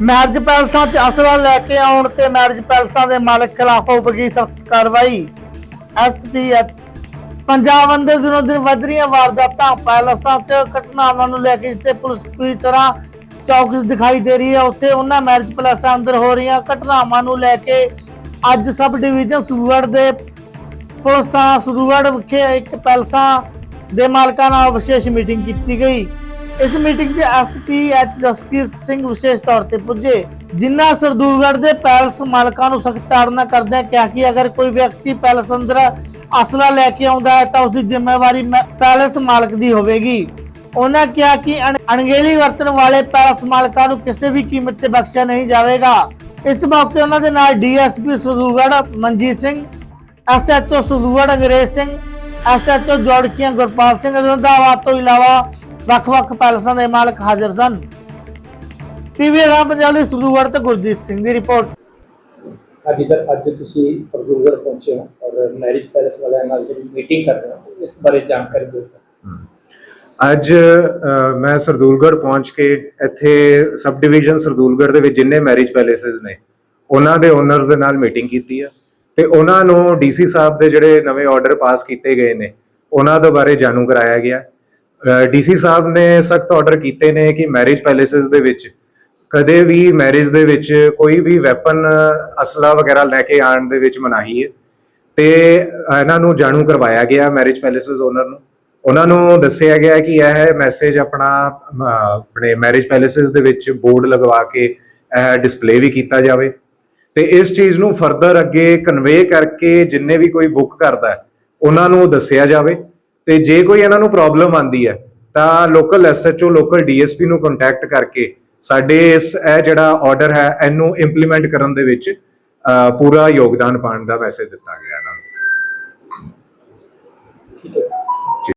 Marriage ਪੈਲਸਾਂ 'ਚ ਅਸਲਾ ਲੈ ਕੇ ਆਉਣ ਤੇ ਮੈਰਿਜ ਪੈਲਸਾਂ ਦੇ ਮਾਲਕ ਖਿਲਾਫ ਹੋਵੇਗੀ ਸਖਤ ਕਾਰਵਾਈ। ਐਸਪੀਐਚ ਪੰਜਾਬ ਅੰਦਰ ਦਿਨੋਂ ਦਿਨ ਵਧ ਰਹੀਆਂ ਵਾਰਦਾਤਾਂ, ਪੈਲਸਾਂ 'ਚ ਘਟਨਾਵਾਂ ਨੂੰ ਲੈ ਕੇ ਜਿੱਥੇ ਪੁਲਿਸ ਪੂਰੀ ਤਰ੍ਹਾਂ ਚੌਕਸ ਦਿਖਾਈ ਦੇ ਰਹੀ ਹੈ, ਉੱਥੇ ਉਹਨਾਂ ਮੈਰਿਜ ਪੈਲਸਾਂ ਅੰਦਰ ਹੋ ਰਹੀਆਂ ਘਟਨਾਵਾਂ ਨੂੰ ਲੈ ਕੇ ਅੱਜ ਸਬ ਡਿਵੀਜ਼ਨ ਸੂਰੜ ਦੇ ਪੁਲਿਸ ਥਾਣਾ ਸਰੂਗੜ ਵਿਖੇ ਇੱਕ ਪੈਲਸਾਂ ਦੇ ਮਾਲਕਾਂ ਨਾਲ ਵਿਸ਼ੇਸ਼ ਮੀਟਿੰਗ ਕੀਤੀ ਗਈ। ਇਸ ਮੀਟਿੰਗ 'ਚ ਐਸਪੀ ਐਚ ਜਸਕੀਰਤ ਸਿੰਘ ਵਿਸ਼ੇਸ਼ ਤੌਰ ਤੇ ਪੁੱਜੇ, ਜਿਨ੍ਹਾਂ ਸਰਦੂਲਗੜ੍ਹ ਦੇ ਪੈਲਸ ਮਾਲਕਾਂ ਨੂੰ ਸਖਤ ਤਾੜਨਾ ਕਰਦੇ ਕਿਹਾ ਕਿ ਅਗਰ ਕੋਈ ਵਿਅਕਤੀ ਪੈਲਸ ਅੰਦਰ ਅਸਲਾ ਲੈ ਕੇ ਆਉਂਦਾ ਹੈ ਤਾਂ ਉਸ ਦੀ ਜ਼ਿੰਮੇਵਾਰੀ ਪੈਲਸ ਮਾਲਕ ਦੀ ਹੋਵੇਗੀ। ਉਹਨਾਂ ਕਿਹਾ ਕਿ ਅਣ- ਅਣਗਹਿਲੀ ਵਰਤਣ ਵਾਲੇ ਪੈਲਸ ਮਾਲਕਾਂ ਨੂੰ ਕਿਸੇ ਵੀ ਕੀਮਤ ਤੇ ਬਖਸ਼ਿਆ ਨਹੀਂ ਜਾਵੇਗਾ। ਇਸ ਮੌਕੇ ਉਹਨਾਂ ਦੇ ਨਾਲ DSP Sardulgarh Manjit Singh SHO Sardulgarh Angrez Singh SHO Jorkian Gurpal Singh Randhawa ਤੋਂ ਇਲਾਵਾ ਵੱਖ-ਵੱਖ ਪੈਲਸਾਂ ਦੇ ਮਾਲਕ ਹਾਜ਼ਰ ਸਨ। ਟੀਵੀ ਰਾਮ ਪੰਜਾਬੀ ਸਰਦੂਲਗੜ੍ਹ ਤੋਂ ਗੁਰਜੀਤ ਸਿੰਘ ਦੀ ਰਿਪੋਰਟ। ਹਾਂਜੀ ਸਰ ਅੱਜ ਤੁਸੀਂ ਸਰਦੂਲਗੜ੍ਹ ਪਹੁੰਚੇ ਹੋ ਔਰ ਮੈਰਿਜ ਪੈਲੇਸ ਵਾਲਿਆਂ ਨਾਲ ਜਿਹੜੀ ਮੀਟਿੰਗ ਕਰ ਰਹੇ ਹੋ ਇਸ ਬਾਰੇ ਜਾਣਕਾਰੀ ਦਿਓ ਸਰ। ਅੱਜ ਮੈਂ ਸਰਦੂਲਗੜ੍ਹ ਪਹੁੰਚ ਕੇ ਇੱਥੇ ਸਬ ਡਿਵੀਜ਼ਨ ਸਰਦੂਲਗੜ੍ਹ ਦੇ ਵਿੱਚ ਜਿੰਨੇ ਮੈਰਿਜ ਪੈਲੇਸਸ ਨੇ ਉਹਨਾਂ ਦੇ ਓਨਰਸ ਦੇ ਨਾਲ ਮੀਟਿੰਗ ਕੀਤੀ ਆ। ਤੇ ਉਹਨਾਂ ਨੂੰ ਡੀਸੀ ਸਾਹਿਬ ਦੇ ਜਿਹੜੇ ਨਵੇਂ ਆਰਡਰ ਪਾਸ ਕੀਤੇ ਗਏ ਨੇ, ਉਹਨਾਂ ਦੇ ਬਾਰੇ ਜਾਣੂ ਕਰਾਇਆ ਗਿਆ। ਡੀਸੀ ਸਾਹਿਬ ਨੇ ਸਖਤ ਆਰਡਰ ਕੀਤੇ ਨੇ ਕਿ ਮੈਰਿਜ ਪੈਲੇਸਸ ਦੇ ਵਿੱਚ, ਕਦੇ ਵੀ ਮੈਰਿਜ ਦੇ ਵਿੱਚ ਕੋਈ ਵੀ ਵੈਪਨ ਅਸਲਾ ਵਗੈਰਾ ਲੈ ਕੇ ਆਉਣ ਦੇ ਵਿੱਚ ਮਨਾਹੀ ਹੈ। ਤੇ ਇਹਨਾਂ ਨੂੰ ਜਾਣੂ ਕਰਵਾਇਆ ਗਿਆ ਮੈਰਿਜ ਪੈਲੇਸਸ ਓਨਰ ਨੂੰ। ਉਹਨਾਂ ਨੂੰ ਦੱਸਿਆ ਗਿਆ ਕਿ ਇਹ ਮੈਸੇਜ ਆਪਣਾ ਆਪਣੇ ਮੈਰਿਜ ਪੈਲੇਸਸ ਦੇ ਵਿੱਚ ਬੋਰਡ ਲਗਵਾ ਕੇ ਇਹ ਡਿਸਪਲੇ ਵੀ ਕੀਤਾ ਜਾਵੇ। ਤੇ ਇਸ ਚੀਜ਼ ਨੂੰ ਫਰਦਰ ਅੱਗੇ ਕਨਵੇ ਕਰਕੇ ਜਿੰਨੇ ਵੀ ਕੋਈ ਬੁੱਕ ਕਰਦਾ ਹੈ, ਉਹਨਾਂ ਨੂੰ ਦੱਸਿਆ ਜਾਵੇ। ਤੇ ਜੇ ਕੋਈ ਇਹਨਾਂ ਨੂੰ ਪ੍ਰੋਬਲਮ ਆਂਦੀ ਹੈ, ਤਾਂ ਲੋਕਲ ਐਸਐਚਓ ਲੋਕਲ ਡੀਐਸਪੀ ਨੂੰ ਕੰਟੈਕਟ ਕਰਕੇ ਸਾਡੇ ਇਸ, ਇਹ ਜਿਹੜਾ ਆਰਡਰ ਹੈ, ਇਹਨੂੰ ਇੰਪਲੀਮੈਂਟ ਕਰਨ ਦੇ ਵਿੱਚ ਪੂਰਾ ਯੋਗਦਾਨ ਪਾਉਣ ਦਾ ਮੈਸੇਜ ਦਿੱਤਾ ਗਿਆ ਹੈ।